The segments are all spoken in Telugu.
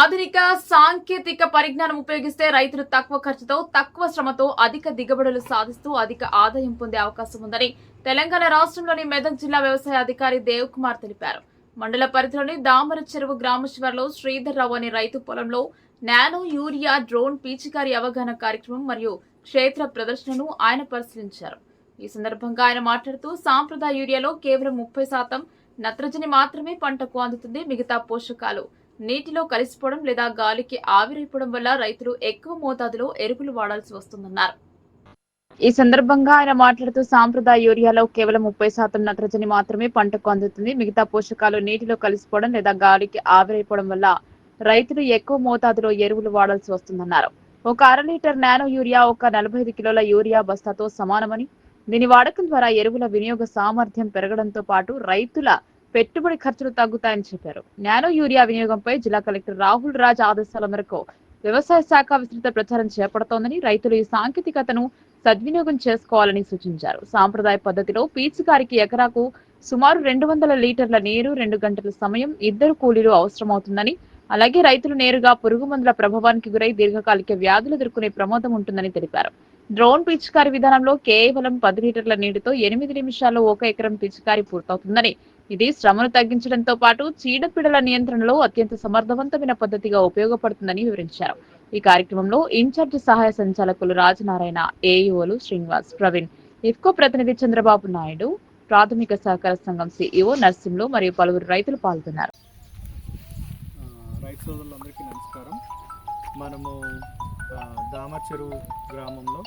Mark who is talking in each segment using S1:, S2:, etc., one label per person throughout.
S1: ఆధునిక సాంకేతిక పరిజ్ఞానం ఉపయోగిస్తే రైతులు తక్కువ ఖర్చుతో తక్కువ శ్రమతో అధిక దిగుబడులు సాధిస్తూ అధిక ఆదాయం పొందే అవకాశం ఉందని తెలంగాణ రాష్ట్రంలోని మెదక్ జిల్లా వ్యవసాయ అధికారి దేవ్ కుమార్ తెలిపారు. మండల పరిధిలోని దామర చెరువు గ్రామ శివార్లో శ్రీధర్ రావు అనే రైతు పొలంలో నానో యూరియా డ్రోన్ పీచికారి అవగాహన కార్యక్రమం మరియు క్షేత్ర ప్రదర్శనను ఆయన పరిశీలించారు. ఈ సందర్భంగా ఆయన మాట్లాడుతూ సాంప్రదాయ యూరియాలో కేవలం ముప్పై శాతం నత్రజని మాత్రమే పంటకు అందుతుంది మిగతా పోషకాలు నీటిలో కలిసిపోవడం లేదా గాలికి ఆవిరైపోవడం వల్ల రైతులు ఎక్కువ మోతాదులో ఎరువులు వాడాల్సి వస్తుందన్నారు. ఈ సందర్భంగా ఆయన మాట్లాడుతూ సాంప్రదాయ యూరియాలో కేవలం ముప్పై శాతం నత్రజని మాత్రమే పంటకు అందుతుంది. మిగతా పోషకాలు నీటిలో కలిసిపోవడం లేదా గాలికి ఆవిరైపోవడం వల్ల రైతులు ఎక్కువ మోతాదులో ఎరువులు వాడాల్సి వస్తుందన్నారు. ఒక అర లీటర్ నానో యూరియా ఒక నలభై ఐదు కిలోల యూరియా బస్తాతో సమానమని దీని వాడకం ద్వారా ఎరువుల వినియోగ సామర్థ్యం పెరగడంతో పాటు రైతుల పెట్టుబడి ఖర్చులు తగ్గుతాయని చెప్పారు. నానో యూరియా వినియోగంపై జిల్లా కలెక్టర్ రాహుల్ రాజ్ ఆదేశాల మేరకు వ్యవసాయ శాఖ విస్తృత ప్రచారం చేపడుతోందని రైతులు ఈ సాంకేతికతను సద్వినియోగం చేసుకోవాలని సూచించారు. సాంప్రదాయ పద్ధతిలో పీచుకారికి ఎకరాకు సుమారు రెండు వందల లీటర్ల నీరు రెండు గంటల సమయం ఇద్దరు కూలీలు అవసరమవుతుందని అలాగే రైతులు నేరుగా పురుగు మందుల ప్రభావానికి గురై దీర్ఘకాలిక వ్యాధులు ఎదుర్కొనే ప్రమాదం ఉంటుందని తెలిపారు. డ్రోన్ పిచికారి విధానంలో కేవలం పది లీటర్ల నీటితో ఎనిమిది నిమిషాల్లో ఒక ఎకరం పిచికారి పూర్తవుతుందని ఇది శ్రమను తగ్గించడంతో పాటు చీడపీడల నియంత్రణలో అత్యంత సమర్థవంతమైన పద్ధతిగా ఉపయోగపడుతుందని వివరించారు. ఈ కార్యక్రమంలో ఇన్ఛార్జ్ సహాయ సంచాలకులు రాజనారాయణ ఏఈఓలు శ్రీనివాస్ ప్రవీణ్ ఇఫ్కో ప్రతినిధి చంద్రబాబు నాయుడు ప్రాథమిక సహకార సంఘం సిఇఓ నర్సింహులు మరియు పలువురు రైతులు పాల్గొన్నారు.
S2: రైతు సోదరులందరికీ నమస్కారం. మనము ఆ, గ్రామంలో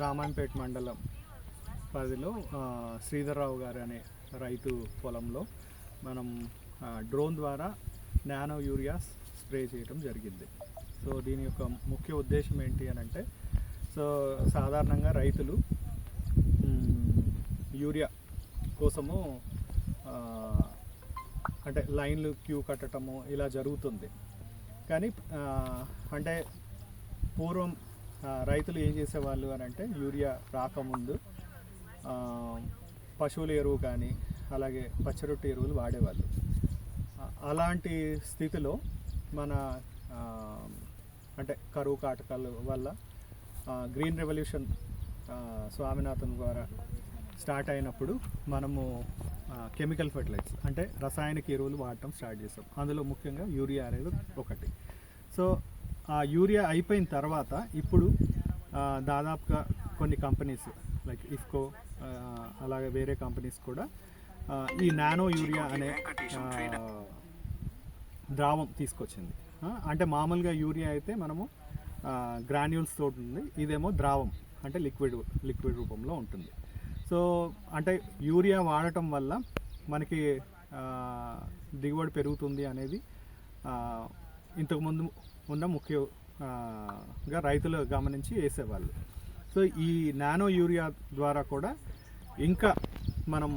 S2: రామాయంపేట మండలం పరిధిలో శ్రీధర్రావు గారు అనే రైతు పొలంలో మనం డ్రోన్ ద్వారా నానో యూరియా స్ప్రే చేయడం జరిగింది. సో దీని యొక్క ముఖ్య ఉద్దేశం ఏంటి అని అంటే సో సాధారణంగా రైతులు యూరియా కోసము అంటే లైన్లు క్యూ కట్టడము ఇలా జరుగుతుంది. కానీ అంటే పూర్వం రైతులు ఏం చేసేవాళ్ళు అని అంటే యూరియా రాకముందు పశువుల ఎరువు కానీ అలాగే పచ్చరొట్టు ఎరువులు వాడేవాళ్ళు. అలాంటి స్థితిలో మన అంటే కరువు కాటకాల వల్ల గ్రీన్ రెవల్యూషన్ స్వామినాథన్ ద్వారా స్టార్ట్ అయినప్పుడు మనము కెమికల్ ఫెర్టిలైజర్స్ అంటే రసాయనిక ఎరువులు వాడటం స్టార్ట్ చేసాం. అందులో ముఖ్యంగా యూరియా అనేది ఒకటి. సో ఆ యూరియా అయిపోయిన తర్వాత ఇప్పుడు దాదాపుగా కొన్ని కంపెనీస్ లైక్ ఇఫ్కో అలాగే వేరే కంపెనీస్ కూడా. ఈ నానో యూరియా అనే ద్రావం తీసుకొచ్చింది. అంటే మామూలుగా యూరియా అయితే మనము గ్రాన్యూల్స్ తోటి ఉంది. ఇదేమో ద్రావం అంటే లిక్విడ్ లిక్విడ్ రూపంలో ఉంటుంది. సో అంటే యూరియా వాడటం వల్ల మనకి దిగుబడి పెరుగుతుంది అనేది ఇంతకుముందు ఉన్న ముఖ్య ఆ, గా రైతులు గమనించి వేసేవాళ్ళు. సో ఈ నానో యూరియా ద్వారా కూడా ఇంకా మనం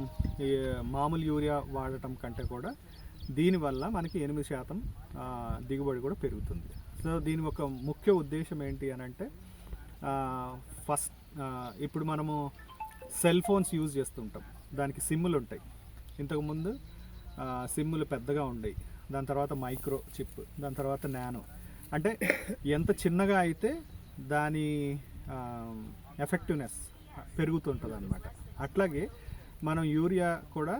S2: ఈ మామూలు యూరియా వాడటం కంటే కూడా దీనివల్ల మనకి ఎనిమిది శాతం దిగుబడి కూడా పెరుగుతుంది. సో దీని ఒక ముఖ్య ఉద్దేశం ఏంటి అని అంటే ఫస్ట్ ఇప్పుడు మనము సెల్ ఫోన్స్ యూజ్ చేస్తుంటాం. దానికి సిమ్ములు ఉంటాయి. ఇంతకుముందు సిమ్ములు పెద్దగా ఉండేవి. దాని తర్వాత మైక్రో చిప్ దాని తర్వాత నానో. అంటే ఎంత చిన్నగా అయితే దాని ఎఫెక్టివ్నెస్ పెరుగుతుంటుంది అనమాట అట్లాగే మనం యూరియా కూడా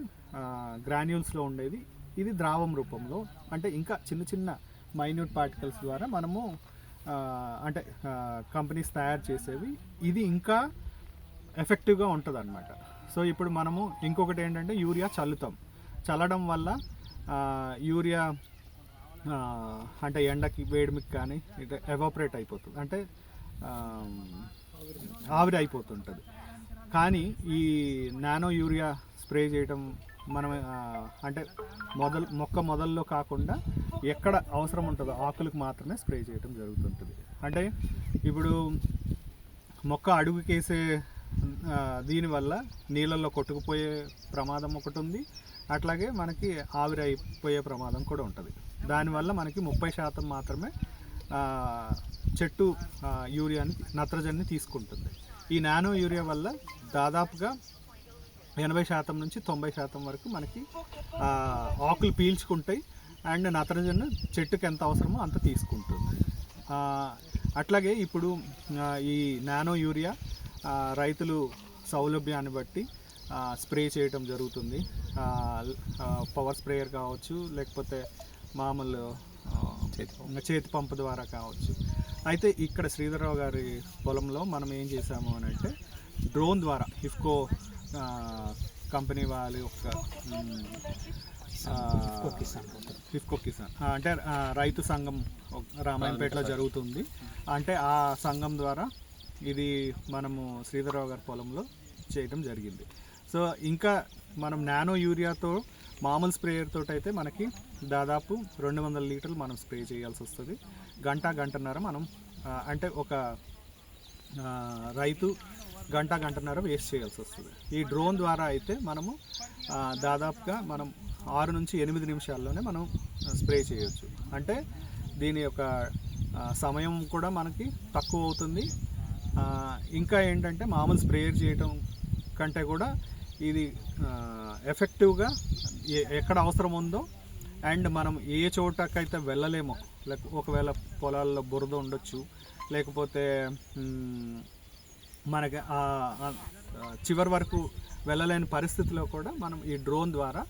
S2: గ్రాన్యూల్స్లో ఉండేది. ఇది ద్రావం రూపంలో. అంటే ఇంకా చిన్న చిన్న మైన్యూట్ పార్టికల్స్ ద్వారా మనము అంటే కంపెనీస్ తయారు చేసేవి. ఇది ఇంకా ఎఫెక్టివ్గా ఉంటుంది అనమాట సో ఇప్పుడు మనము ఇంకొకటి ఏంటంటే యూరియా చల్లుతాం. చల్లడం వల్ల యూరియా అంటే ఎండకి వేడిమికి కానీ ఇట్లా ఎవాపరేట్ అయిపోతుంది. అంటే ఆవిరి అయిపోతుంటుంది కానీ ఈ నానో యూరియా స్ప్రే చేయటం మనం అంటే మొదలు మొక్క మొదల్లో కాకుండా ఎక్కడ అవసరం ఉంటుందో ఆకులకు మాత్రమే స్ప్రే చేయటం జరుగుతుంటుంది. అంటే ఇప్పుడు మొక్క అడుగుకేసే దీనివల్ల నీళ్ళల్లో కొట్టుకుపోయే ప్రమాదం ఒకటి ఉంది. అట్లాగే మనకి ఆవిరి అయిపోయే ప్రమాదం కూడా ఉంటుంది. దానివల్ల మనకి ముప్పై శాతం మాత్రమే చెట్టు యూరియాని నత్రజనిని తీసుకుంటుంది. ఈ నానో యూరియా వల్ల దాదాపుగా ఎనభై శాతం నుంచి తొంభై శాతం వరకు మనకి ఆకులు పీల్చుకుంటాయి. అండ్ నత్రజని చెట్టుకి ఎంత అవసరమో అంత తీసుకుంటుంది. అట్లాగే ఇప్పుడు ఈ నానో యూరియా రైతులు సౌలభ్యాన్ని బట్టి స్ప్రే చేయటం జరుగుతుంది. పవర్ స్ప్రేయర్ కావచ్చు లేకపోతే మామూలు ఆ, చేతి పంపు. ద్వారా కావచ్చు. అయితే ఇక్కడ శ్రీధరరావు గారి పొలంలో మనం ఏం చేసాము అని అంటే డ్రోన్ ద్వారా ఇఫ్కో కంపెనీ వాళ్ళ ఆ, ఇఫ్కో కిసాన్. అంటే రైతు సంఘం ఒక రామాయణపేటలో జరుగుతుంది. అంటే ఆ సంఘం ద్వారా ఇది మనము శ్రీధరరావు గారి పొలంలో చేయడం జరిగింది. సో ఇంకా మనం నానో యూరియాతో మామూలు స్ప్రేయర్ తోటి అయితే మనకి దాదాపు రెండు వందల లీటర్లు మనం స్ప్రే చేయాల్సి వస్తుంది. గంట గంటన్నర మనం అంటే ఒక రైతు గంట గంటన్నర వేస్ట్ చేయాల్సి వస్తుంది. ఈ డ్రోన్ ద్వారా అయితే మనము దాదాపుగా మనం ఆరు నుంచి ఎనిమిది నిమిషాల్లోనే మనం స్ప్రే చేయొచ్చు. అంటే దీని యొక్క సమయం కూడా మనకి తక్కువ అవుతుంది. ఇంకా ఏంటంటే మామూలు స్ప్రేయర్ చేయటం కంటే కూడా ఇది ఎఫెక్టివ్గా ఏ ఎక్కడ అవసరం ఉందో అండ్ మనం ఏ చోటకైతే వెళ్ళలేమో లేక ఒకవేళ పొలాల్లో బురద ఉండొచ్చు లేకపోతే మనకి ఆ- చివరి వరకు వెళ్ళలేని పరిస్థితిలో కూడా మనం ఈ డ్రోన్ ద్వారా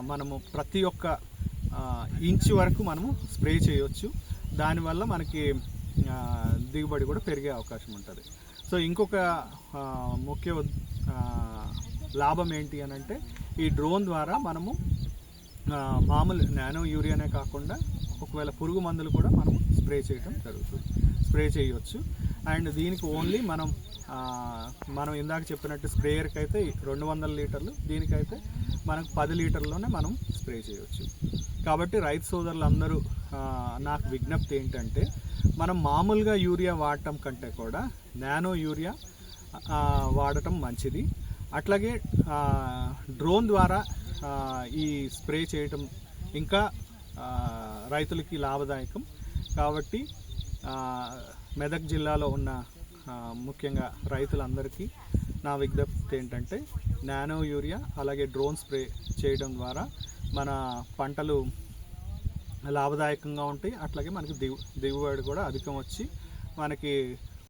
S2: మనము ప్రతి ఒక్క ఇంచు వరకు మనము స్ప్రే చేయొచ్చు. దానివల్ల మనకి దిగుబడి కూడా పెరిగే అవకాశం ఉంటుంది. సో ఇంకొక ముఖ్య లాభం ఏంటి అని అంటే ఈ డ్రోన్ ద్వారా మనము మామూలు నానో యూరియానే కాకుండా ఒకవేళ పురుగు మందులు కూడా మనం స్ప్రే చేయడం జరుగుతుంది. స్ప్రే చేయవచ్చు అండ్ దీనికి ఓన్లీ మనం మనం ఇందాక చెప్పినట్టు స్ప్రేయర్కి అయితే రెండు వందల లీటర్లు దీనికైతే మనకు పది లీటర్లోనే మనం స్ప్రే చేయవచ్చు కాబట్టి రైతు సోదరులందరూ నాకు విజ్ఞప్తి ఏంటంటే మనం మామూలుగా యూరియా వాడటం కంటే కూడా నానో యూరియా వాడటం మంచిది. అట్లాగే డ్రోన్ ద్వారా ఈ స్ప్రే చేయటం ఇంకా రైతులకి లాభదాయకం. కాబట్టి మెదక్ జిల్లాలో ఉన్న ముఖ్యంగా రైతులందరికీ నా విజ్ఞప్తి ఏంటంటే నానో యూరియా అలాగే డ్రోన్ స్ప్రే చేయడం ద్వారా మన పంటలు లాభదాయకంగా ఉంటాయి. అట్లాగే మనకి దిగు దిగుబడి కూడా అధికం వచ్చి మనకి